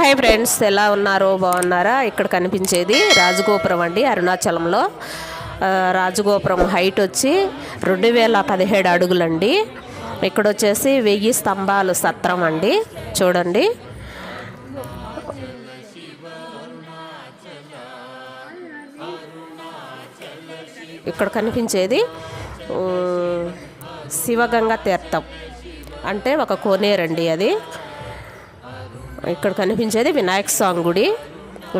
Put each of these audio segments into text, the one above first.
Hi friends ఎలా ఉన్నారో బాగున్నారా? ఇక్కడ కనిపించేది రాజగోపురం అండి అరుణాచలంలో. రాజగోపురం హైట్ వచ్చి రెండు వేల పదిహేడు అడుగులండి. ఇక్కడ వచ్చేసి వెయ్యి స్తంభాలు సత్రం అండి చూడండి. ఇక్కడ కనిపించేది శివగంగా తీర్థం. అంటే ఒక కోనేరండి అది. ఇక్కడ కనిపించేది వినాయక స్వామి గుడి.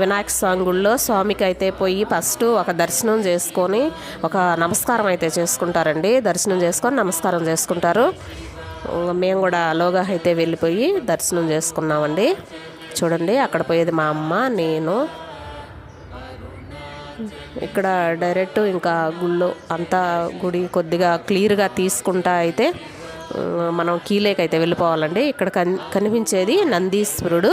వినాయక స్వామి గుడిలో స్వామికి అయితే పోయి ఫస్ట్ ఒక దర్శనం చేసుకొని ఒక నమస్కారం అయితే చేసుకుంటారండి. దర్శనం చేసుకొని నమస్కారం చేసుకుంటారు. మేము కూడా లోగా అయితే వెళ్ళిపోయి దర్శనం చేసుకున్నామండి. చూడండి అక్కడ పోయేది మా అమ్మ నేను. ఇక్కడ డైరెక్ట్ ఇంకా గుళ్ళో అంతా గుడి కొద్దిగా క్లియర్గా తీసుకుంటా అయితే మనం కీలేకి అయితే వెళ్ళిపోవాలండి. ఇక్కడ కన్ కనిపించేది నందీశ్వరుడు.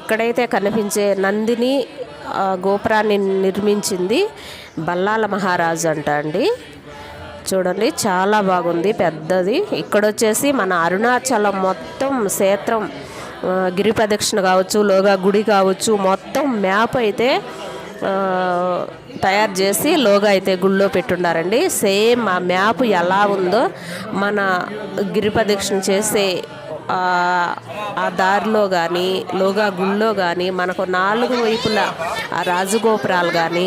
ఇక్కడైతే కనిపించే నందిని గోపురాన్ని నిర్మించింది బల్లాల మహారాజు అంట అండి. చూడండి చాలా బాగుంది పెద్దది. ఇక్కడ వచ్చేసి మన అరుణాచలం మొత్తం క్షేత్రం గిరి ప్రదక్షిణ కావచ్చు లోగా గుడి కావచ్చు మొత్తం మ్యాప్ అయితే తయారు చేసి లోగా అయితే గుళ్ళో పెట్టుండారండి. సేమ్ ఆ మ్యాప్ ఎలా ఉందో మన గిరి ప్రదక్షిణ చేసే ఆ ఆ దారిలో కానీ లోగా గుళ్ళో కానీ మనకు నాలుగు వైపులా ఆ రాజగోపురాలు కానీ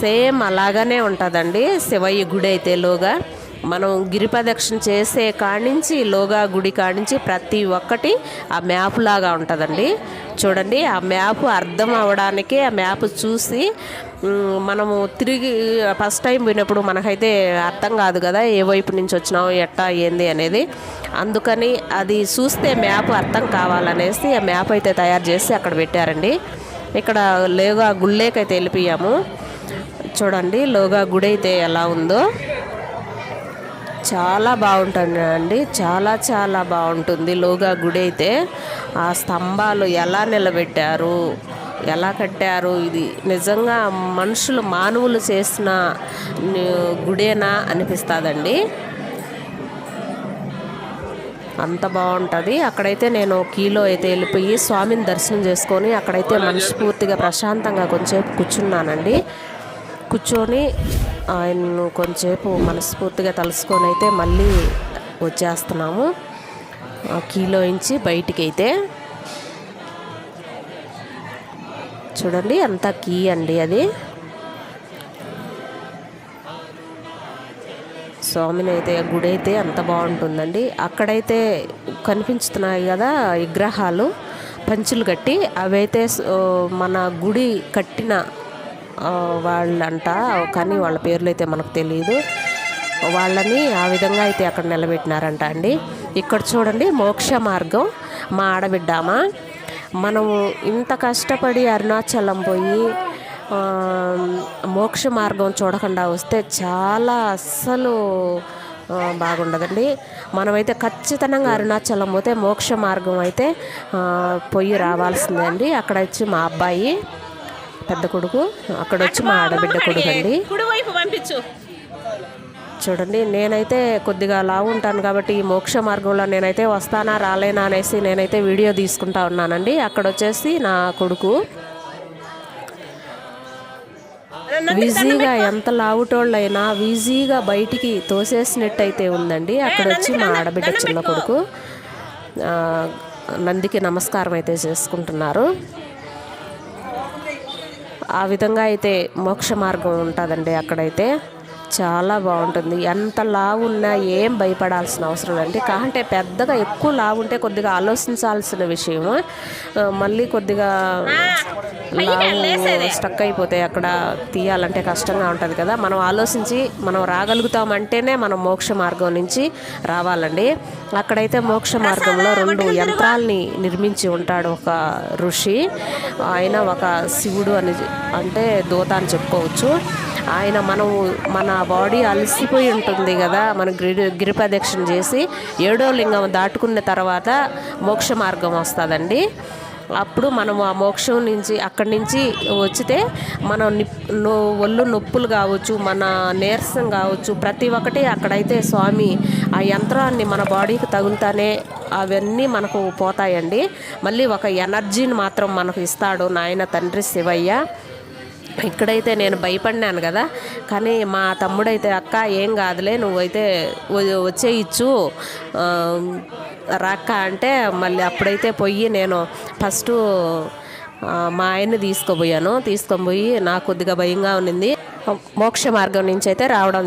సేమ్ అలాగనే ఉంటుందండి. శివయ్య గుడి అయితే లోగా. మనం గిరిప్రదక్షిణ చేసే కాడించి లోగా గుడి కాడించి ప్రతి ఒక్కటి ఆ మ్యాప్ లాగా ఉంటుందండి. చూడండి ఆ మ్యాప్ అర్థం అవడానికి ఆ మ్యాప్ చూసి మనము తిరిగి ఫస్ట్ టైం పోయినప్పుడు మనకైతే అర్థం కాదు కదా ఏ వైపు నుంచి వచ్చినావు ఎట్టా ఏంది అనేది. అందుకని అది చూస్తే మ్యాప్ అర్థం కావాలనేసి ఆ మ్యాప్ అయితే తయారు చేసి అక్కడ పెట్టారండి. ఇక్కడ లేగా గుళ్ళేకైతే వెళ్ళిపోయాము. చూడండి లోగా గుడి అయితే ఎలా ఉందో. చాలా బాగుంటుంది అండి చాలా చాలా బాగుంటుంది. లోగా గుడి అయితే ఆ స్తంభాలు ఎలా నిలబెట్టారు ఎలా కట్టారు ఇది నిజంగా మనుషులు మానవులు చేసిన గుడేనా అనిపిస్తుందండి. అంత బాగుంటుంది. అక్కడైతే నేను కీలో అయితే వెళ్ళిపోయి స్వామిని దర్శనం చేసుకొని అక్కడైతే మనస్ఫూర్తిగా ప్రశాంతంగా కొంచెంసేపు కూర్చున్నానండి. కూర్చొని ఆయన్ను కొంచెంసేపు మనస్ఫూర్తిగా తలుసుకొని అయితే మళ్ళీ వచ్చేస్తున్నాము. ఆ కీలో ఇంచి బయటికి అయితే చూడండి అంతా కీ అండి అది. స్వామిని అయితే గుడి అయితే అంత బాగుంటుందండి. అక్కడైతే కనిపించుతున్నాయి కదా విగ్రహాలు పంచులు కట్టి అవైతే మన గుడి కట్టిన వాళ్ళంట కానీ వాళ్ళ పేర్లు అయితే మనకు తెలియదు వాళ్ళని ఆ విధంగా అయితే అక్కడ నిలబెట్టినారంట అండి. ఇక్కడ చూడండి మోక్ష మార్గం మా ఆడబిడ్డామా. మనము ఇంత కష్టపడి అరుణాచలం పోయి మోక్ష మార్గం చూడకుండా వస్తే చాలా అస్సలు బాగుండదండి. మనమైతే ఖచ్చితంగా అరుణాచలం పోతే మోక్ష మార్గం అయితే పొయ్యి పోయి రావాల్సిందే అండి. అక్కడ వచ్చి మా అబ్బాయి పెద్ద కొడుకు. అక్కడ వచ్చి మా ఆడబిడ్డ కొడుకు అండి పంపించు. చూడండి నేనైతే కొద్దిగా లావు ఉంటాను కాబట్టి ఈ మోక్ష మార్గంలో నేనైతే వస్తానా రాలేనా అనేసి నేనైతే వీడియో తీసుకుంటా ఉన్నానండి. అక్కడ వచ్చేసి నా కొడుకు ఈజీగా ఎంత లావుటోళ్ళైనా ఈజీగా బయటికి తోసేసినట్టయితే ఉందండి. అక్కడ వచ్చి మా ఆడబిడ్డ చిన్న కొడుకు. నందికి నమస్కారం అయితే చేసుకుంటున్నారు. ఆ విధంగా అయితే మోక్ష మార్గం ఉంటుందండి అక్కడైతే. చాలా బాగుంటుంది. ఎంత లావు ఉన్నా ఏం భయపడాల్సిన అవసరం అండి కాంటే పెద్దగా ఎక్కువ లావు ఉంటే కొద్దిగా ఆలోచించాల్సిన విషయము. మళ్ళీ కొద్దిగా లావు స్టక్ అయిపోతే అక్కడ తీయాలంటే కష్టంగా ఉంటుంది కదా. మనం ఆలోచించి మనం రాగలుగుతామంటేనే మనం మోక్ష మార్గం నుంచి రావాలండి. అక్కడైతే మోక్ష మార్గంలో రెండు యంత్రాల్ని నిర్మించి ఉంటాడు ఒక ఋషి. ఆయన ఒక శివుడు అని అంటే దూత అని చెప్పుకోవచ్చు. ఆయన మనం మన బాడీ అలసిపోయి ఉంటుంది కదా మన గిరి గిరిప్రదక్షిణ చేసి ఏడో లింగం దాటుకున్న తర్వాత మోక్ష మార్గం వస్తుందండి. అప్పుడు మనం ఆ మోక్షం నుంచి అక్కడి నుంచి వచ్చితే మనం నిప్ నో ఒళ్ళు నొప్పులు కావచ్చు మన నీరసం కావచ్చు ప్రతి ఒక్కటి అక్కడైతే స్వామి ఆ యంత్రాన్ని మన బాడీకి తగులుతానే అవన్నీ మనకు పోతాయండి. మళ్ళీ ఒక ఎనర్జీని మాత్రం మనకు ఇస్తాడు నాయన తండ్రి శివయ్య. ఇక్కడైతే నేను భయపడినాను కదా. కానీ మా తమ్ముడైతే అక్క ఏం కాదులే నువ్వైతే వచ్చేయచ్చు రాక్క అంటే మళ్ళీ అప్పుడైతే పోయి నేను ఫస్ట్ మా ఆయన్ని తీసుకుపోయాను. తీసుకొని పోయి నాకు కొద్దిగా భయంగా ఉన్నింది. మోక్ష మార్గం నుంచి అయితే రావడం జరిగింది.